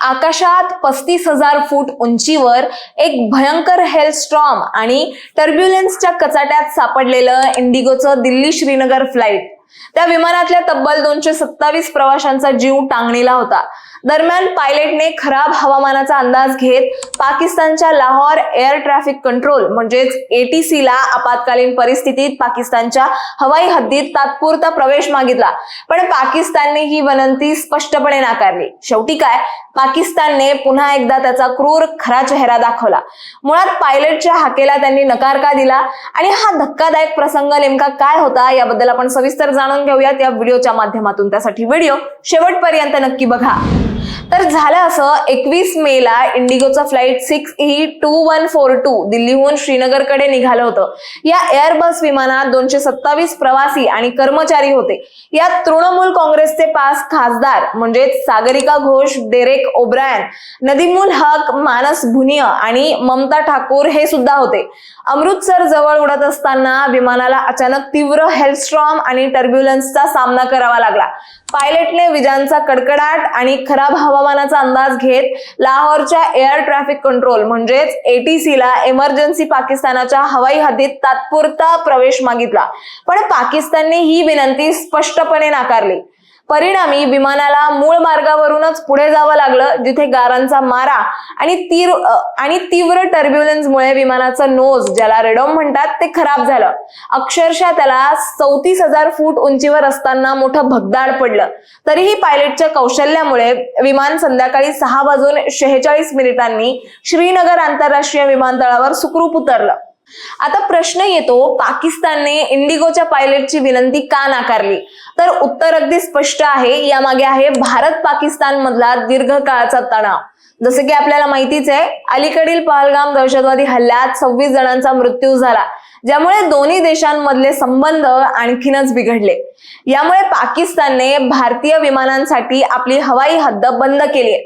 आकाशात पस्तीस हजार फूट उंचीवर एक भयंकर हेल स्ट्रॉम आणि टर्ब्युलन्सच्या कचाट्यात सापडलेलं इंडिगोचं दिल्ली श्रीनगर फ्लाईट त्या विमानातल्या तब्बल दोनशे सत्तावीस प्रवाशांचा जीव टांगणीला होता. दरम्यान पायलटने खराब हवामानाचा अंदाज घेत पाकिस्तानच्या लाहोर एअर ट्रॅफिक कंट्रोल म्हणजेच एटीसी ला आपत्कालीन परिस्थितीत पाकिस्तानच्या हवाई हद्दीत तात्पुरता प्रवेश मागितला. पण पाकिस्तानने ही विनंती स्पष्टपणे नाकारली. शेवटी काय? पाकिस्तानने पुन्हा एकदा त्याचा क्रूर खरा चेहरा दाखवला. मुळात पायलटच्या हाकेला त्यांनी नकार का दिला? आणि हा धक्कादायक प्रसंग नेमका काय होता? याबद्दल आपण सविस्तर जाणून घेऊयात या व्हिडिओच्या माध्यमातून. त्यासाठी व्हिडिओ शेवटपर्यंत नक्की बघा. तर झालं असं एकवीस मे ला इंडिगोचा flight six E two one four two दिल्लीहून श्रीनगरकडे निघालं होतं. या एअरबस विमानात दोनशे सत्तावीस प्रवासी आणि कर्मचारी होते. या तृणमूल काँग्रेसचे पाच खासदार म्हणजेच सागरिका घोष डेरेक ओब्रायन नदीमुल हक मानस भुनिया आणि ममता ठाकूर हे सुद्धा होते. अमृतसर जवळ उडत असताना विमानाला अचानक तीव्र हेलस्ट्रॉम आणि टर्ब्युलन्सचा सामना करावा लागला. पायलटने विजांचा कडकडाट आणि खराब हवामानाचा अंदाज घेत लाहोरच्या एअर ट्रॅफिक कंट्रोल म्हणजेच एटीसी ला इमर्जन्सी पाकिस्तानाच्या हवाई हद्दीत तात्पुरता प्रवेश मागितला. पण पाकिस्तानने ही विनंती स्पष्टपणे नाकारली. परिणामी विमानाला मूळ मार्गावरूनच पुढे जावं लागलं जिथे गारांचा मारा आणि तीर आणि तीव्र टर्ब्युलन्समुळे विमानाचं नोज ज्याला रेडॉम म्हणतात ते खराब झालं. अक्षरशः त्याला चौतीस हजार फूट उंचीवर असताना मोठं भगदाड पडलं. तरीही पायलटच्या कौशल्यामुळे विमान संध्याकाळी सहा वाजून शेहेचाळीस मिनिटांनी श्रीनगर आंतरराष्ट्रीय विमानतळावर सुखरूप उतरलं. आता प्रश्न येतो पाकिस्तानने इंडिगोच्या पायलटची विनंती का नाकारली? तर उत्तर अगदी स्पष्ट आहे यामागे आहे भारत पाकिस्तान मधला दीर्घकाळाचा तणाव. जसं की आपल्याला माहितीच आहे अलीकडील पहलगाम दहशतवादी हल्ल्यात सव्वीस जणांचा मृत्यू झाला ज्यामुळे दोन्ही देशांमधले संबंध आणखीनच बिघडले. यामुळे पाकिस्तानने भारतीय विमानांसाठी आपली हवाई हद्द बंद केली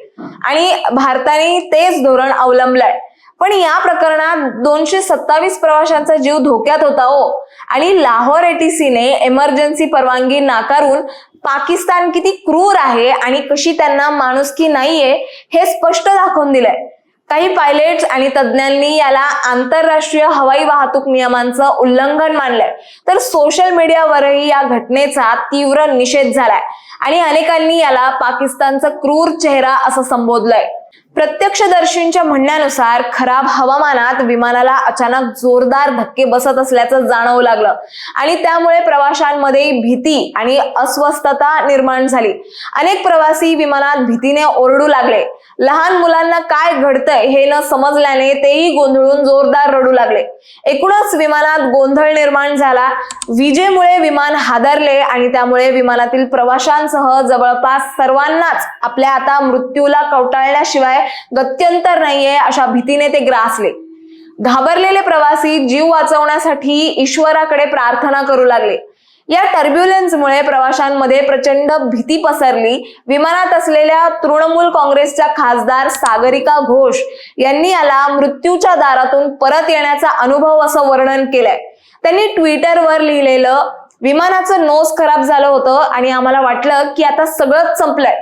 आणि भारताने तेच धोरण अवलंबलंय. पण या प्रकरणात दोनशे सत्तावीस प्रवाशांचा जीव धोक्यात होता हो. आणि लाहोर एटीसीने एमर्जन्सी परवानगी नाकारून पाकिस्तान किती क्रूर आहे आणि कशी त्यांना माणुसकी नाहीये हे स्पष्ट दाखवून दिलंय. काही पायलट्स आणि तज्ज्ञांनी याला आंतरराष्ट्रीय हवाई वाहतूक नियमांचं उल्लंघन मानलंय. तर सोशल मीडियावरही या घटनेचा तीव्र निषेध झालाय. आणि अनेकांनी याला पाकिस्तानचा क्रूर चेहरा असं संबोधलंय. प्रत्यक्षदर्शींच्या म्हणण्यानुसार खराब हवामानात विमानाला अचानक जोरदार धक्के बसत असल्याचं जाणवू लागलं. आणि त्यामुळे प्रवाशांमध्ये भीती आणि अस्वस्थता निर्माण झाली. अनेक प्रवासी विमानात भीतीने ओरडू लागले. लहान मुलांना काय घडतंय हे न समजल्याने तेही गोंधळून जोरदार रडू लागले. एकूणच विमानात गोंधळ निर्माण झाला. विजेमुळे विमान हादरले आणि त्यामुळे विमानातील प्रवाशांसह जवळपास सर्वांनाच आपल्या आता मृत्यूला कवटाळल्याशिवाय गत्यंतर नाहीये अशा भीतीने ते ग्रासले. घाबरलेले प्रवासी जीव वाचवण्यासाठी ईश्वराकडे प्रार्थना करू लागले. या टर्ब्युलन्समुळे प्रवाशांमध्ये प्रचंड भीती पसरली. विमानात असलेल्या तृणमूल काँग्रेसच्या खासदार सागरिका घोष यांनी याला मृत्यूच्या दारातून परत येण्याचा अनुभव असं वर्णन केलंय. त्यांनी ट्विटरवर लिहिलेलं विमानाचं नोस खराब झालं होतं आणि आम्हाला वाटलं की आता सगळंच संपलंय.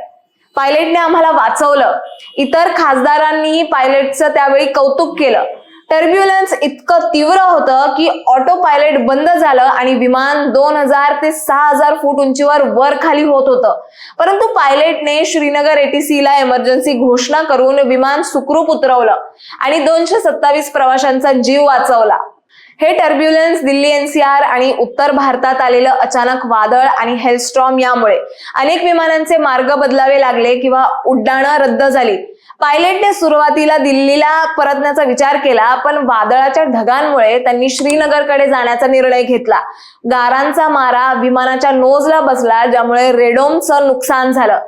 पायलटने आम्हाला वाचवलं. इतर खासदारांनीही पायलटचं त्यावेळी कौतुक केलं. टर्ब्युलन्स इतकं तीव्र होतं की ऑटो पायलट बंद झालं आणि विमान दोन हजार ते सहा हजार फूट उंचीवर वर खाली होत होतं. परंतु पायलटने श्रीनगर एटीसी ला इमर्जन्सी घोषणा करून विमान सुखरूप उतरवलं आणि दोनशे सत्तावीस प्रवाशांचा जीव वाचवला. हे टर्ब्युलन्स दिल्ली एनसीआर आणि उत्तर भारतात आलेलं अचानक वादळ आणि हेलस्ट्रॉम यामुळे अनेक विमानांचे मार्ग बदलावे लागले किंवा उड्डाणं रद्द झाली. पायलटने सुरुवातीला दिल्लीला परतण्याचा विचार केला पण वादळाच्या ढगांमुळे त्यांनी श्रीनगरकडे जाण्याचा निर्णय घेतला. गारांचा मारा विमानाच्या नोजला बसला ज्यामुळे रेडोमचं नुकसान झालं.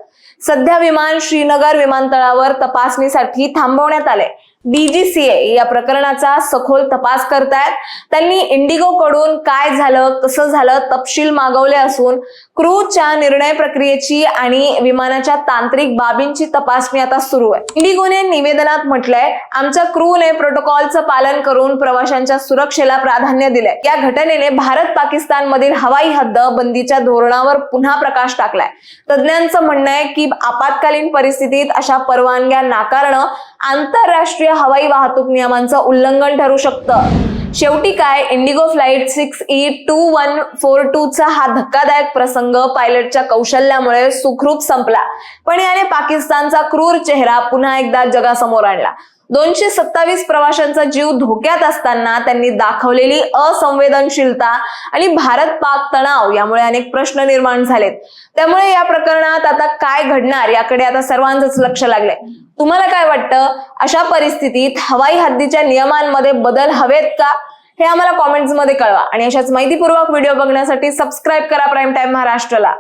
सध्या विमान श्रीनगर विमानतळावर तपासणीसाठी थांबवण्यात आले डीजीसीए या प्रकरणाचा सखोल तपास करतायत. त्यांनी इंडिगो कडून काय झालं कसं झालं तपशील मागवले असून क्रूच्या निर्णय प्रक्रियेची आणि विमानाच्या तांत्रिक बाबींची तपासणी आता सुरू आहे. इंडिगोने निवेदनात म्हटलंय आमच्या क्रूने प्रोटोकॉलचं पालन करून प्रवाशांच्या सुरक्षेला प्राधान्य दिलंय. या घटनेने भारत पाकिस्तान मधील हवाई हद्द बंदीच्या धोरणावर पुन्हा प्रकाश टाकलाय. तज्ज्ञांचं म्हणणं आहे की आपत्कालीन परिस्थितीत अशा परवानग्या नाकारणं आंतरराष्ट्रीय हवाई वाहतूक नियमांचं उल्लंघन ठरू शकतं. शेवटी काय? IndiGo flight six E two one four two चा हा धक्कादायक प्रसंग पायलटच्या कौशल्यामुळे सुखरूप संपला. पण याने पाकिस्तानचा क्रूर चेहरा पुन्हा एकदा जगासमोर आणला. दोनशे सत्तावीस प्रवाशांचा जीव धोक्यात असताना त्यांनी दाखवलेली असंवेदनशीलता आणि भारत पाक तणाव यामुळे अनेक प्रश्न निर्माण झालेत. त्यामुळे या प्रकरणात आता काय घडणार याकडे आता सर्वांचंच लक्ष लागलंय. तुम्हाला काय वाटतं? अशा परिस्थितीत हवाई हद्दीच्या नियमांमध्ये बदल हवेत का? हे आम्हाला कॉमेंट्समध्ये कळवा. आणि अशाच माहितीपूर्वक व्हिडिओ बघण्यासाठी सबस्क्राईब करा प्राईम टाइम महाराष्ट्रला.